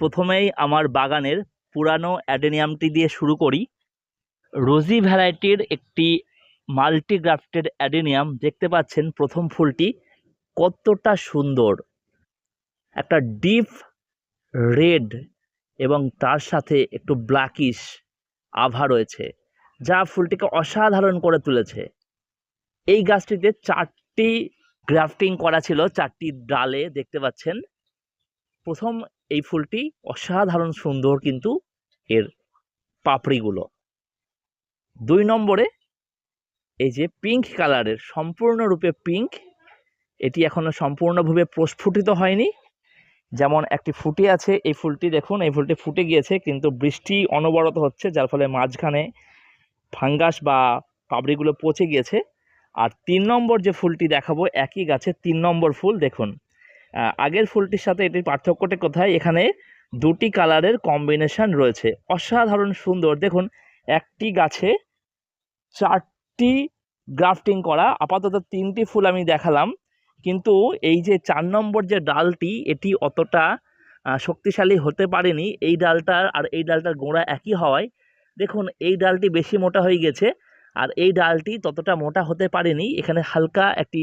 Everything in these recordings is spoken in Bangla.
প্রথমেই আমার বাগানের পুরানো অ্যাডেনিয়ামটি দিয়ে শুরু করি। রোজি ভ্যারাইটির একটি মাল্টিগ্রাফটেড অ্যাডেনিয়াম দেখতে পাচ্ছেন প্রথম ফুলটি। কতটা সুন্দর। একটা ডিপ রেড এবং তার সাথে একটু ব্ল্যাকিশ আভা রয়েছে, যা ফুলটিকে অসাধারণ করে তুলেছে। এই গাছটিতে চারটি গ্রাফটিং করা ছিল, চারটি ডালে দেখতে পাচ্ছেন। প্রথম এই ফুলটি অসাধারণ সুন্দর কিন্তু এর পাপড়িগুলো। দুই নম্বরে এই যে পিঙ্ক কালারের সম্পূর্ণরূপে পিঙ্ক এটি এখনও সম্পূর্ণভাবে প্রস্ফুটিত হয়নি। যেমন একটি ফুটে আছে, এই ফুলটি দেখুন, এই ফুলটি ফুটে গিয়েছে, কিন্তু বৃষ্টি অনবরত হচ্ছে, যার ফলে মাঝখানে ফাঙ্গাস বা পাপড়িগুলো পচে গিয়েছে। আর তিন নম্বর যে ফুলটি দেখাবো, একই গাছে তিন নম্বর ফুল, দেখুন। আগের ফুলটির সাথে এটির পার্থক্যটা কোথায়? এখানে দুটি কালারের কম্বিনেশন রয়েছে। অসাধারণ সুন্দর। দেখুন, একটি গাছে চারটি গ্রাফটিং করা, আপাতত তিনটি ফুল আমি দেখালাম। কিন্তু এই যে চার নম্বর যে ডালটি, এটি অতটা শক্তিশালী হতে পারেনি। এই ডালটার আর এই ডালটার গোড়া একই হওয়ায়, দেখুন, এই ডালটি বেশি মোটা হয়ে গেছে আর এই ডালটি ততটা মোটা হতে পারেনি। এখানে হালকা একটি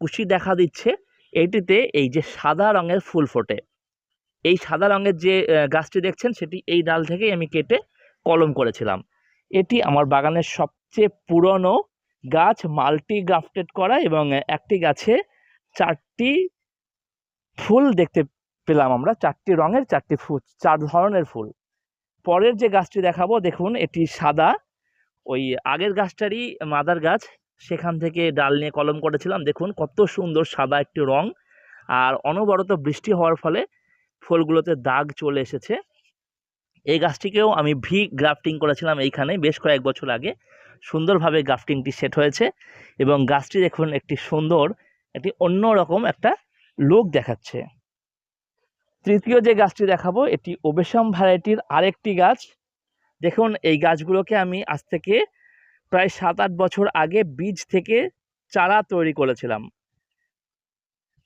কুশি দেখা দিচ্ছে। এইটিতে এই যে সাদা রঙের ফুল ফোটে। এই সাদা রঙের যে গাছটি দেখছেন, সেটি এই ডাল থেকেই আমি কেটে কলম করেছিলাম। এটি আমার বাগানের সবচেয়ে পুরনো গাছ, মাল্টি গ্রাফটেড করা এবং একটি গাছে চারটি ফুল দেখতে পেলাম আমরা। চারটি রঙের, চারটি ফুল চার ধরনের ফুল। পরের যে গাছটি দেখাবো, দেখুন, এটি সাদা। ওই আগের গাছটারই মাদার গাছ সেখান থেকে ডাল নিয়ে কলম করেছিলাম। দেখুন কত সুন্দর সাদা একটি রং। আর অনবরত বৃষ্টি হওয়ার ফলে ফুলগুলোতে দাগ চলে এসেছে। এই গাছটিকেও আমি ভি গ্রাফটিং করেছিলাম এইখানে বেশ কয়েক বছর আগে। সুন্দরভাবে গ্রাফটিংটি সেট হয়েছে এবং গাছটি দেখুন একটি সুন্দর, একটি অন্য রকম একটা লোক দেখাচ্ছে। তৃতীয় যে গাছটি দেখাবো, এটি ওবেসাম ভ্যারাইটির আরেকটি গাছ। দেখুন এই গাছগুলোকে আমি আজ থেকে প্রায় সাত আট বছর আগে বীজ থেকে চারা তৈরি করেছিলাম।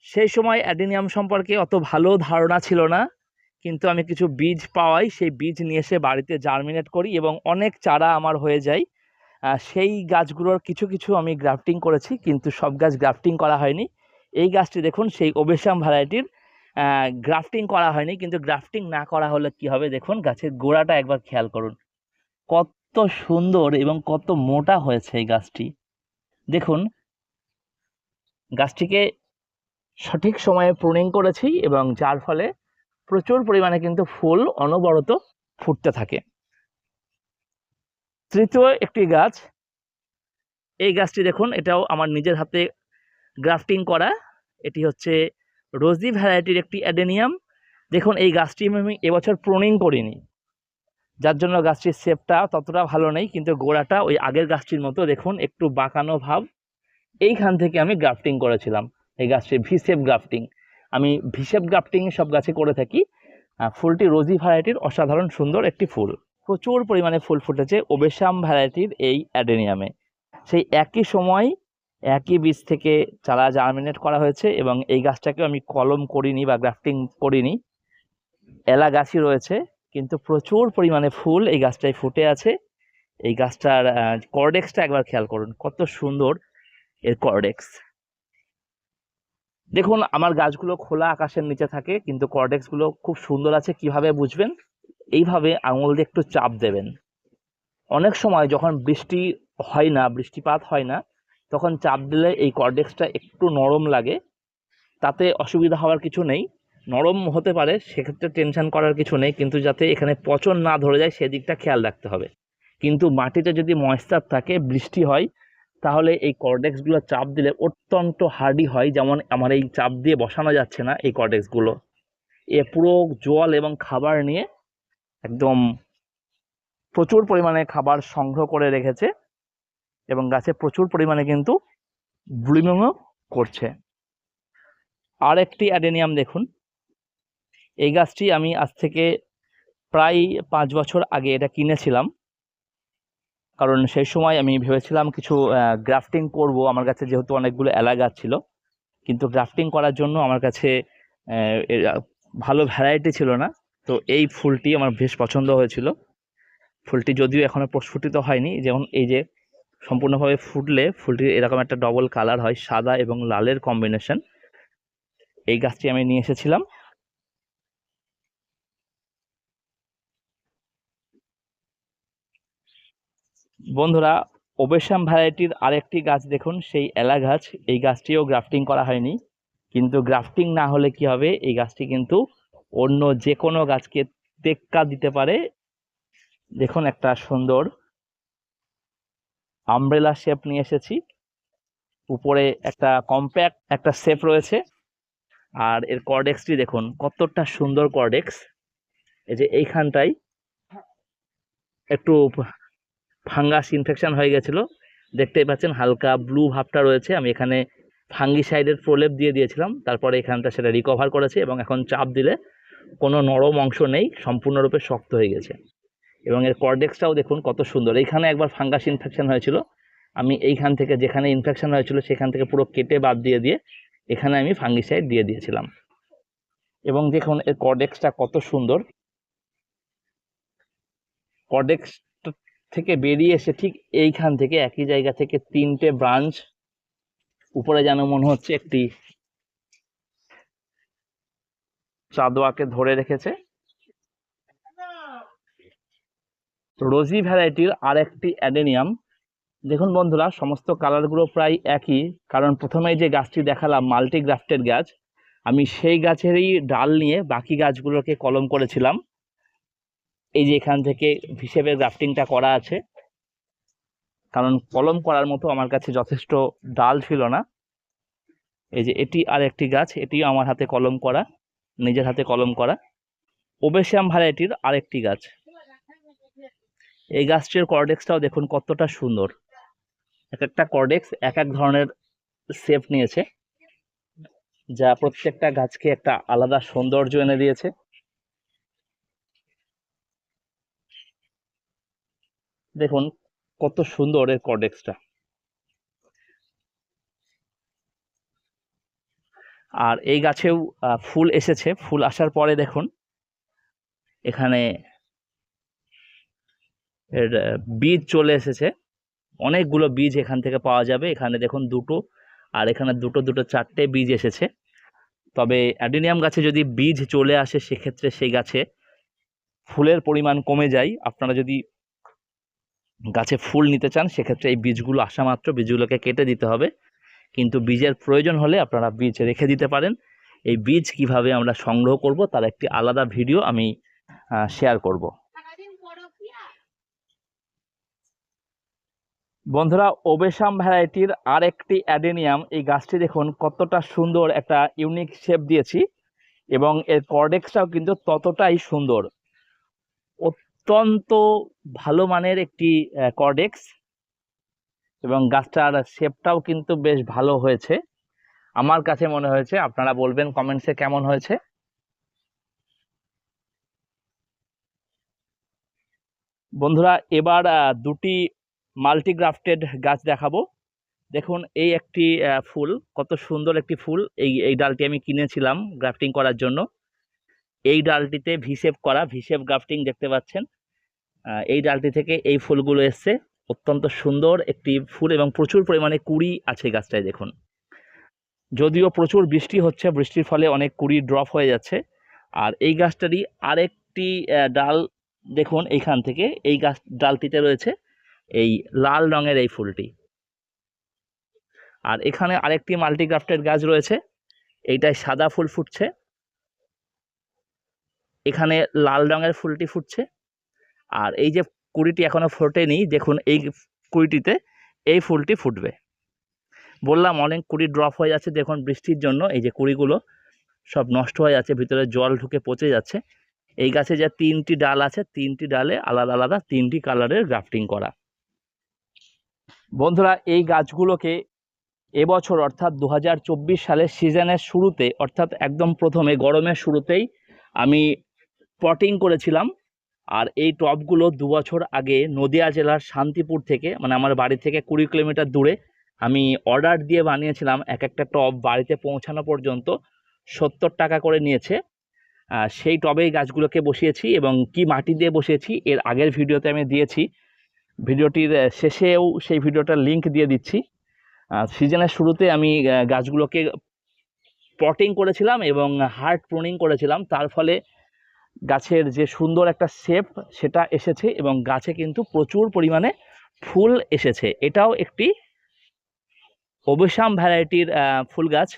সেই সময় অ্যাডেনিয়াম সম্পর্কে অত ভালো ধারণা ছিল না, কিন্তু আমি কিছু বীজ পাওয়াই, সেই বীজ নিয়ে এসে বাড়িতে জার্মিনেট করি এবং অনেক চারা আমার হয়ে যায়। সেই গাছগুলোর কিছু কিছু আমি গ্রাফটিং করেছি, কিন্তু সব গাছ গ্রাফটিং করা হয়নি। এই গাছটি দেখুন, সেই ওবেসাম ভ্যারাইটির গ্রাফটিং করা হয়নি, কিন্তু গ্রাফটিং না করা হলে কি হবে দেখুন, গাছের গোড়াটা একবার খেয়াল করুন। কত সুন্দর এবং কত মোটা হয়েছে এই গাছটি। দেখুন, গাছটিকে সঠিক সময়ে প্রুনিং করেছি এবং যার ফলে প্রচুর পরিমাণে কিন্তু ফুল অনবরত ফুটতে থাকে। তৃতীয় একটি গাছ, এই গাছটি দেখুন, এটাও আমার নিজের হাতে গ্রাফটিং করা। এটি হচ্ছে রোজি ভ্যারাইটির একটি অ্যাডেনিয়াম। দেখুন, এই গাছটি আমি এবছর প্রুনিং করিনি। যার জন্য গাছটির শেপটা ততটা ভালো নেই, কিন্তু গোড়াটা ওই আগের গাছটির মতো দেখুন, একটু বাঁকানো ভাব। এইখান থেকে আমি গ্রাফটিং করেছিলাম, এই গাছটির ভিসেপ গ্রাফটিং আমি ভিসেপ গ্রাফটিং সব গাছে করে থাকি। ফুলটি রোজি ভ্যারাইটির অসাধারণ সুন্দর একটি ফুল। প্রচুর পরিমাণে ফুল ফুটেছে ওবেসাম ভ্যারাইটির এই অ্যাডেনিয়ামে সেই একই সময় একই বীজ থেকে চারা জার্মিনেট করা হয়েছে এবং এই গাছটাকেও আমি কলম করিনি বা গ্রাফটিং করিনি। এলা গাছই রয়েছে। কিন্তু প্রচুর পরিমাণে ফুল এই গাছটায় ফুটে আছে। এই গাছটার কর্ডেক্সটা একবার খেয়াল করুন, কত সুন্দর এর কর্ডেক্স। দেখুন, আমার গাছগুলো খোলা আকাশের নিচে থাকে, কিন্তু কর্ডেক্সগুলো খুব সুন্দর আছে, কীভাবে বুঝবেন? এইভাবে আঙুল দিয়ে একটু চাপ দেবেন। অনেক সময় যখন বৃষ্টি হয় না, বৃষ্টিপাত হয় না, তখন চাপ দিলে এই কর্ডেক্সটা একটু নরম লাগে, তাতে অসুবিধা হওয়ার কিছু নেই। নরম হতে পারে, সেক্ষেত্রে টেনশন করার কিছু নেই, কিন্তু যাতে এখানে পচন না ধরে যায়, সেদিকটা খেয়াল রাখতে হবে। কিন্তু মাটিতে যদি ময়েশ্চার থাকে, বৃষ্টি হয়, তাহলে এই কর্ডেক্সগুলো চাপ দিলে অত্যন্ত হার্ডি হয়, যেমন আমার এই চাপ দিয়ে বসানো যাচ্ছে না এই কর্ডেক্সগুলো এ পুরো জল এবং খাবার নিয়ে একদম প্রচুর পরিমাণে খাবার সংগ্রহ করে রেখেছে এবং গাছে প্রচুর পরিমাণে কিন্তু ব্লুমিংও করছে। আর একটি অ্যাডেনিয়াম দেখুন। এই গাছটি আমি আজ থেকে প্রায় পাঁচ বছর আগে এটা কিনেছিলাম। কারণ সেই সময় আমি ভেবেছিলাম কিছু গ্রাফটিং করব। আমার কাছে যেহেতু অনেকগুলো এলা গাছ ছিল। কিন্তু গ্রাফটিং করার জন্য আমার কাছে ভালো ভ্যারাইটি ছিল না। তো এই ফুলটি আমার বেশ পছন্দ হয়েছিল। ফুলটি যদিও এখনও প্রস্ফুটিত হয়নি। যেমন এই যে সম্পূর্ণভাবে ফুটলে ফুলটির এরকম একটা ডবল কালার হয়, সাদা এবং লালের কম্বিনেশন এই গাছটি আমি নিয়ে এসেছিলাম। বন্ধুরা ওবেশাম ভ্যারাইটির আরেকটি গাছ দেখুন, সেই এলা গাছ। এই গাছটিও গ্রাফটিং করা হয়নি। কিন্তু গ্রাফটিং না হলে কি হবে? এই গাছটি কিন্তু অন্য যে কোনো গাছকে টেক্কা দিতে পারে। দেখুন একটা সুন্দর আমব্রেলা শেপ নিয়ে এসেছি। উপরে একটা কম্প্যাক্ট একটা শেপ রয়েছে। আর এর কর্ডেক্সটি দেখুন, কতটা সুন্দর কর্ডেক্স এই যে এইখানটাই একটু ফাঙ্গাস ইনফেকশান হয়ে গেছিল। দেখতেই পাচ্ছেন, হালকা ব্লু ভাবটা রয়েছে। আমি এখানে ফাঙ্গিসাইডের প্রলেপ দিয়ে দিয়েছিলাম। তারপরে এখানটা সেটা রিকভার করেছে এবং এখন চাপ দিলে কোনো নরম অংশ নেই, সম্পূর্ণরূপে শক্ত হয়ে গেছে। এবং এর কর্ডেক্সটাও দেখুন কত সুন্দর। এইখানে একবার ফাঙ্গাস ইনফেকশান হয়েছিল। আমি এইখান থেকে যেখানে ইনফেকশান হয়েছিল সেখান থেকে পুরো কেটে বাদ দিয়ে দিয়ে এখানে আমি ফাঙ্গিসাইড দিয়ে দিয়েছিলাম। এবং দেখুন, এর কর্ডেক্সটা কত সুন্দর। কর্ডেক্স থেকে বেরিয়ে এসে ঠিক এইখান থেকে একই জায়গা থেকে তিনটে ব্রাঞ্চ উপরে যেন মনে হচ্ছে একটি চাঁদোয়াকে ধরে রেখেছে। রোজি ভ্যারাইটির আরেকটি অ্যাডেনিয়াম। দেখুন বন্ধুরা, সমস্ত কালারগুলো প্রায় একই, কারণ প্রথমেই যে গাছটি দেখালাম মাল্টি গ্রাফটেড গাছ, আমি সেই গাছেরই ডাল নিয়ে বাকি গাছগুলোকে কলম করেছিলাম। এই যে এখান থেকে হিসেবে গ্রাফটিংটা করা আছে। কারণ কলম করার মতো আমার কাছে যথেষ্ট ডাল ছিল না। এই যে এটি আর একটি গাছ, এটিও আমার হাতে কলম করা, নিজের হাতে কলম করা। ওবেশিয়াম ভ্যারাইটির আরেকটি গাছ। এই গাছটির কর্ডেক্সটাও দেখুন কতটা সুন্দর। এক একটা কর্ডেক্স এক এক ধরনের শেপ নিয়েছে, যা প্রত্যেকটা গাছকে একটা আলাদা সৌন্দর্য এনে দিয়েছে। দেখুন, কত সুন্দর এর কর্ডেক্সটা আর এই গাছেও ফুল এসেছে। ফুল আসার পরে দেখুন, এখানে এর বীজ চলে এসেছে। অনেকগুলো বীজ এখান থেকে পাওয়া যাবে। এখানে দেখুন দুটো, আর এখানে দুটো দুটো, চারটে বীজ এসেছে। তবে অ্যাডিনিয়াম গাছে যদি বীজ চলে আসে, সেক্ষেত্রে সেই গাছে ফুলের পরিমাণ কমে যায়। আপনারা যদি গাছে ফুল নিতে চান, সেক্ষেত্রে এই বীজগুলো আসা মাত্র। বীজগুলোকে কেটে দিতে হবে। কিন্তু বীজের প্রয়োজন হলে আপনারা বীজ রেখে দিতে পারেন। এই বীজ কীভাবে আমরা সংগ্রহ করব, তার একটি আলাদা ভিডিও আমি শেয়ার করব। বন্ধুরা, ওবেশাম ভ্যারাইটির আর একটি অ্যাডেনিয়াম। এই গাছটি দেখুন, কতটা সুন্দর একটা ইউনিক শেপ দিয়েছি। এবং এর কর্ডেক্সটাও কিন্তু ততটাই সুন্দর। অত্যন্ত ভালো মানের একটি কর্ডেক্স এবং গাছটার শেপটাও কিন্তু বেশ ভালো হয়েছে। আমার কাছে মনে হয়েছে, আপনারা বলবেন কমেন্টসে কেমন হয়েছে? বন্ধুরা, এবার দুটি মাল্টিগ্রাফটেড গাছ দেখাবো। দেখুন, এই একটি ফুল, কত সুন্দর একটি ফুল। এই এই ডালটি আমি কিনেছিলাম গ্রাফটিং করার জন্য। এই ডালটিতে ভিসেপ করা ভিসেপ গ্রাফটিং দেখতে পাচ্ছেন। এই ডালটি থেকে এই ফুলগুলো এসছে। অত্যন্ত সুন্দর একটি ফুল এবং প্রচুর পরিমাণে কুড়ি আছে গাছটায়, দেখুন। যদিও প্রচুর বৃষ্টি হচ্ছে, বৃষ্টির ফলে অনেক কুড়ি ড্রপ হয়ে যাচ্ছে। আর এই গাছটারই আরেকটি ডাল, দেখুন এইখান থেকে, এই গাছ, ডালটিতে রয়েছে এই লাল রঙের এই ফুলটি। আর এখানে আরেকটি মাল্টিগ্রাফটেড গাছ রয়েছে, এইটায় সাদা ফুল ফুটছে। এখানে লাল রঙের ফুলটি ফুটছে। আর এই যে কুড়িটি এখনও ফোটেনি, দেখুন এই কুড়িটিতে এই ফুলটি ফুটবে। বললাম অনেক কুড়ি ড্রপ হয়ে যাচ্ছে, দেখুন বৃষ্টির জন্য এই যে কুড়িগুলো সব নষ্ট হয়ে যাচ্ছে, ভিতরে জল ঢুকে পচে যাচ্ছে। এই গাছে যে তিনটি ডাল আছে, তিনটি ডালে আলাদা আলাদা তিনটি কালারের গ্রাফটিং করা। বন্ধুরা, এই গাছগুলোকে এবছর অর্থাৎ দু হাজার চব্বিশ সালের সিজনের শুরুতে, অর্থাৎ একদম প্রথমে গরমের শুরুতেই আমি পটিং করেছিলাম। আর এই টবগুলো দু বছর আগে নদিয়া জেলার শান্তিপুর থেকে মানে আমার বাড়ি থেকে কুড়ি কিলোমিটার দূরে, আমি অর্ডার দিয়ে বানিয়েছিলাম এক একটা টব বাড়িতে পৌঁছানো পর্যন্ত সত্তর টাকা করে নিয়েছে। সেই টবেই গাছগুলোকে বসিয়েছি এবং কি মাটি দিয়ে বসিয়েছি এর আগের ভিডিওতে আমি দিয়েছি। ভিডিওটির শেষেও সেই ভিডিওটার লিংক দিয়ে দিচ্ছি। সিজনের শুরুতে আমি গাছগুলোকে পটিং করেছিলাম এবং হার্ট প্রুনিং করেছিলাম। তার ফলে গাছের যে সুন্দর একটা শেপ সেটা এসেছে এবং গাছে কিন্তু প্রচুর পরিমাণে ফুল এসেছে। এটাও একটি অবিসাম ভ্যারাইটির ফুল গাছ।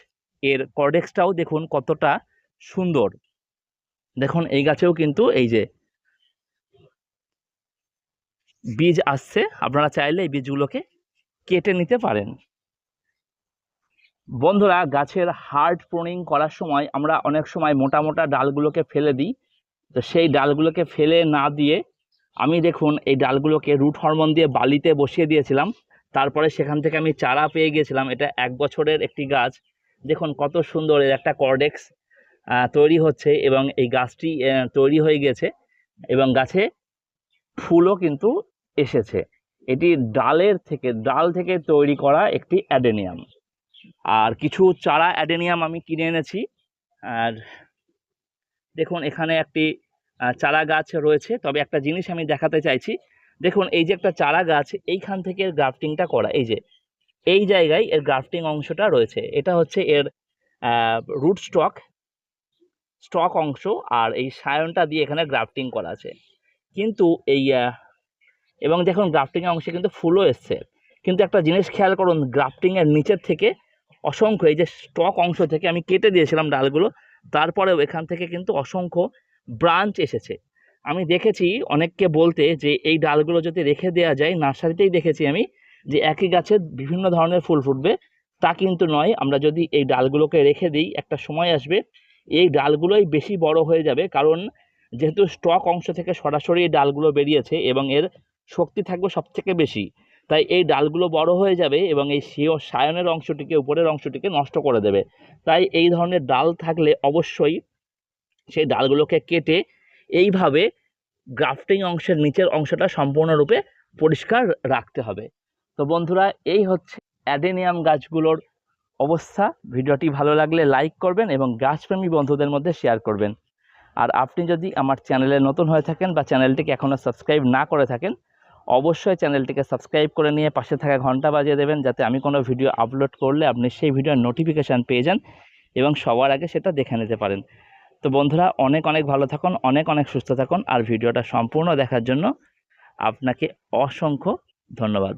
এর কর্ডেক্সটাও দেখুন কতটা সুন্দর। দেখুন, এই গাছেও কিন্তু এই যে বীজ আসছে। আপনারা চাইলে এই বীজগুলোকে কেটে নিতে পারেন। বন্ধুরা, গাছের হার্ড প্রুনিং করার সময় আমরা অনেক সময় মোটা মোটা ডালগুলোকে ফেলে দিই। তো সেই ডালগুলোকে ফেলে না দিয়ে আমি দেখুন এই ডালগুলোকে রুট হরমোন দিয়ে বালিতে বসিয়ে দিয়েছিলাম। তারপরে সেখান থেকে আমি চারা পেয়ে গিয়েছিলাম এটা এক বছরের একটি গাছ। দেখুন কত সুন্দর এর একটা কর্ডেক্স তৈরি হচ্ছে এবং এই গাছটি তৈরি হয়ে গেছে এবং গাছে ফুলও কিন্তু এসেছে। এটি ডালের থেকে, ডাল থেকে তৈরি করা একটি অ্যাডেনিয়াম। আর কিছু চারা অ্যাডেনিয়াম আমি কিনে এনেছি। আর দেখুন, এখানে একটি চারা গাছ রয়েছে। তবে একটা জিনিস আমি দেখাতে চাইছি, দেখুন, এই যে একটা চারা গাছ, এইখান থেকে এর গ্রাফটিংটা করা, এই যে, এই জায়গায় এর গ্রাফটিং অংশটা রয়েছে। এটা হচ্ছে এর রুট স্টক স্টক অংশ, আর এই সায়নটা দিয়ে এখানে গ্রাফটিং করা আছে। কিন্তু এই এবং দেখুন, গ্রাফটিং অংশে কিন্তু ফুলও এসছে। কিন্তু একটা জিনিস খেয়াল করুন গ্রাফটিংয়ের নিচের থেকে অসংখ্য, এই যে স্টক অংশ থেকে আমি কেটে দিয়েছিলাম ডালগুলো তারপরেও এখান থেকে কিন্তু অসংখ্য ব্রাঞ্চ এসেছে। আমি দেখেছি অনেককে বলতে যে এই ডালগুলো যদি রেখে দেওয়া যায়, নার্সারিতেই দেখেছি আমি যে একই গাছে বিভিন্ন ধরনের ফুল ফুটবে, তা কিন্তু নয়। আমরা যদি এই ডালগুলোকে রেখে দিই, একটা সময় আসবে, এই ডালগুলোই বেশি বড় হয়ে যাবে। কারণ যেহেতু স্টক অংশ থেকে সরাসরি এই ডালগুলো বেরিয়েছে এবং এর শক্তি থাকবে সব থেকে বেশি। তাই এই ডালগুলো বড় হয়ে যাবে এবং এই সিও সায়নের অংশটিকে, উপরের অংশটিকে নষ্ট করে দেবে। তাই এই ধরনের ডাল থাকলে অবশ্যই সেই ডালগুলোকে কেটে এইভাবে গ্রাফটিং অংশের নিচের অংশটা সম্পূর্ণরূপে পরিষ্কার রাখতে হবে। তো বন্ধুরা, এই হচ্ছে অ্যাডেনিয়াম গাছগুলোর অবস্থা। ভিডিওটি ভালো লাগলে লাইক করবেন এবং গাছপ্রেমী বন্ধুদের মধ্যে শেয়ার করবেন। আর আপনি যদি আমার চ্যানেলে নতুন হয়ে থাকেন বা চ্যানেলটিকে এখনও সাবস্ক্রাইব না করে থাকেন অবশ্যই চ্যানেলটিকে সাবস্ক্রাইব করে নিয়ে পাশে থাকা ঘণ্টা বাজিয়ে দেবেন যাতে আমি কোনো ভিডিও আপলোড করলে আপনি সেই ভিডিওর নোটিফিকেশান পেয়ে যান এবং সবার আগে সেটা দেখে নিতে পারেন। তো বন্ধুরা, অনেক অনেক ভালো থাকুন, অনেক অনেক সুস্থ থাকুন। আর ভিডিওটা সম্পূর্ণ দেখার জন্য আপনাকে অসংখ্য ধন্যবাদ।